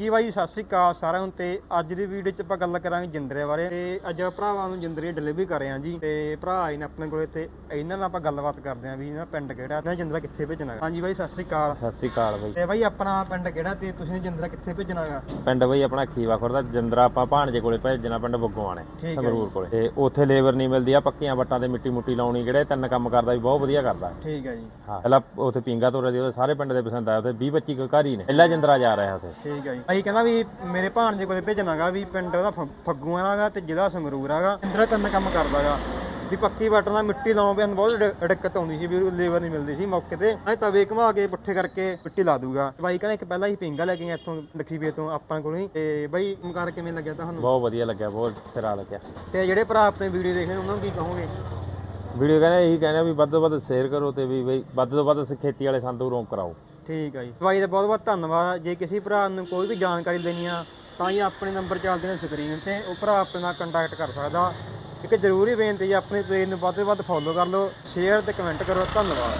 ਜੀ ਬਾਈ ਸਤਿ ਸ੍ਰੀ ਅਕਾਲ ਸਾਰਿਆਂ ਨੂੰ ਤੇ ਅੱਜ ਦੀ ਵੀਡੀਓ 'ਚ ਆਪਾਂ ਗੱਲ ਕਰਾਂਗੇ ਜਿੰਦਰੇ ਬਾਰੇ ਤੇ ਅੱਜ ਭਰਾਵਾਂ ਨੂੰ ਜਿੰਦਰੇ ਡਿਲੀਵਰੀ ਕਰ ਰਹੇ ਹਾਂ ਜੀ ਤੇ ਭਰਾ ਆਏ ਨੇ ਆਪਣੇ ਕੋਲੇ ਤੇ ਇਹਨਾਂ ਨਾਲ ਆਪਾਂ ਗੱਲਬਾਤ ਕਰਦੇ ਹਾਂ ਵੀ ਇਹਨਾਂ ਪਿੰਡ ਕਿਹੜਾ ਇਹਨਾਂ ਜਿੰਦਰਾ ਕਿੱਥੇ ਭੇਜਣਾ ਹੈ ਹਾਂਜੀ ਬਾਈ ਸਤਿ ਸ੍ਰੀ ਅਕਾਲ। ਸਤਿ ਸ੍ਰੀ ਅਕਾਲ ਬਈ। ਤੇ ਬਾਈ ਆਪਣਾ ਪਿੰਡ ਕਿਹੜਾ ਤੇ ਤੁਸੀਂ ਜਿੰਦਰਾ ਕਿੱਥੇ ਭੇਜਣਾ ਹੈਗਾ? ਪਿੰਡ ਬਈ ਆਪਣਾ ਖੀਵਾ ਖੁਰਦਾ ਜੰਦਰਾ ਆਪਾਂ ਭਾਣਜੇ ਕੋਲੇ ਭੇਜਣਾ ਪਿੰਡ ਬੱਗੋਆਣੇ ਸੰਗਰੂਰ ਕੋਲੇ। ਤੇ ਉੱਥੇ ਲੇਬਰ ਨਹੀਂ ਮਿਲਦੀ ਆ ਪੱਕੀਆਂ ਵੱਟਾਂ ਤੇ ਮਿੱਟੀ ਮੁੱਟੀ ਲਾਉਣੀ ਜਿਹੜੇ ਤਿੰਨ ਕੰਮ ਕਰਦਾ ਵੀ ਬਹੁਤ ਵਧੀਆ ਕਰਦਾ। ਠੀਕ ਹੈ ਜੀ। ਹਾਂ ਪਹਿਲਾਂ ਉੱਥੇ ਪਿੰਗਾ ਤੋਰੇ ਦੀ ਸਾਰੇ ਪਿੰਡ ਦੇ ਪਸੰਦ ਆਇਆ ਉੱਥੇ 20 25 ਕੁ ਘਰ ਹੀ ਨੇ ਪਹਿਲਾ ਜੰਦਰਾ ਜਾ ਰਿਹਾ ਉੱਥੇ। ਠੀਕ ਹੈ ਜੀ। ਭਾਈ ਕਹਿੰਦਾ ਵੀ ਮੇਰੇ ਭਾਣਜੇ ਕੋਲੇ ਭੇਜਣਾਗਾ ਵੀ ਪਿੰਡ ਉਹਦਾ ਫ- ਫੱਗੂਆਂ ਹੈਗਾ ਤੇ ਜ਼ਿਲ੍ਹਾ ਸੰਗਰੂਰ ਹੈਗਾ ਇੰਦਰਾ ਤਿੰਨ ਕੰਮ ਕਰਦਾਗਾ ਵੀ ਪੱਕੀ ਵੱਟਣ ਦਾ ਮਿੱਟੀ ਲਾਉਣ ਪਿਆ ਬਹੁਤ ਡ- ਦਿੱਕਤ ਆਉਂਦੀ ਸੀ ਵੀ ਲੇਬਰ ਨਹੀਂ ਮਿਲਦੀ ਸੀ ਮੌਕੇ ਤੇ। ਐ ਤਵੇ ਘਮਾ ਕੇ ਪੁੱਠੇ ਕਰਕੇ ਮਿੱਟੀ ਲਾ ਦੂਗਾ। ਬਾਈ ਕਹਿੰਦਾ ਇੱਕ ਪਹਿਲਾਂ ਹੀ ਪਿੰਗਾ ਲੈ ਕੇ ਗਿਆ ਇੱਥੋਂ ਲਖੀਵੇ ਤੋਂ ਆਪਾਂ ਕੋਲ ਹੀ। ਤੇ ਬਾਈ ਮੁਕਾਰ ਕਿਵੇਂ ਲੱਗਿਆ ਤੁਹਾਨੂੰ? ਬਹੁਤ ਵਧੀਆ ਲੱਗਿਆ ਬਹੁਤ ਸਿਰਾ ਲੱਗਿਆ। ਤੇ ਜਿਹੜੇ ਭਰਾ ਆਪਣੇ ਵੀਡੀਓ ਦੇਖਦੇ ਉਹਨਾਂ ਨੂੰ ਕੀ ਕਹੋਗੇ? ਵੀਡੀਓ ਕਹਿੰਦੇ ਇਹੀ ਕਹਿੰਦੇ ਵੀ ਵੱਧ ਤੋਂ ਵੱਧ ਸ਼ੇਅਰ ਕਰੋ ਤੇ ਵੀ ਬਈ ਵੱਧ ਤੋਂ ਵੱਧ ਖੇਤੀ ਵਾਲੇ ਸੰਤੂ ਰੋਕ ਕਰਾਓ। ਠੀਕ ਆ ਜੀ। ਬਾਈ ਦਾ ਬਹੁਤ ਬਹੁਤ ਧੰਨਵਾਦ। ਜੇ ਕਿਸੇ ਭਰਾ ਨੂੰ ਕੋਈ ਵੀ ਜਾਣਕਾਰੀ ਦੇਣੀ ਆ, ਤਾਂ ਹੀ ਆਪਣੇ ਨੰਬਰ ਚੱਲਦੇ ਨੇ ਸਕਰੀਨ ਤੇ। ਉਹ ਭਰਾ ਆਪਣੇ ਨਾਲ ਕੰਟੈਕਟ ਕਰ ਸਕਦਾ। ਇੱਕ ਜ਼ਰੂਰੀ ਬੇਨਤੀ ਹੈ ਆਪਣੇ ਪੇਜ ਨੂੰ ਵੱਧ ਤੋਂ ਵੱਧ ਫੋਲੋ ਕਰ ਲਓ। ਸ਼ੇਅਰ ਤੇ ਕਮੈਂਟ ਕਰੋ। ਧੰਨਵਾਦ।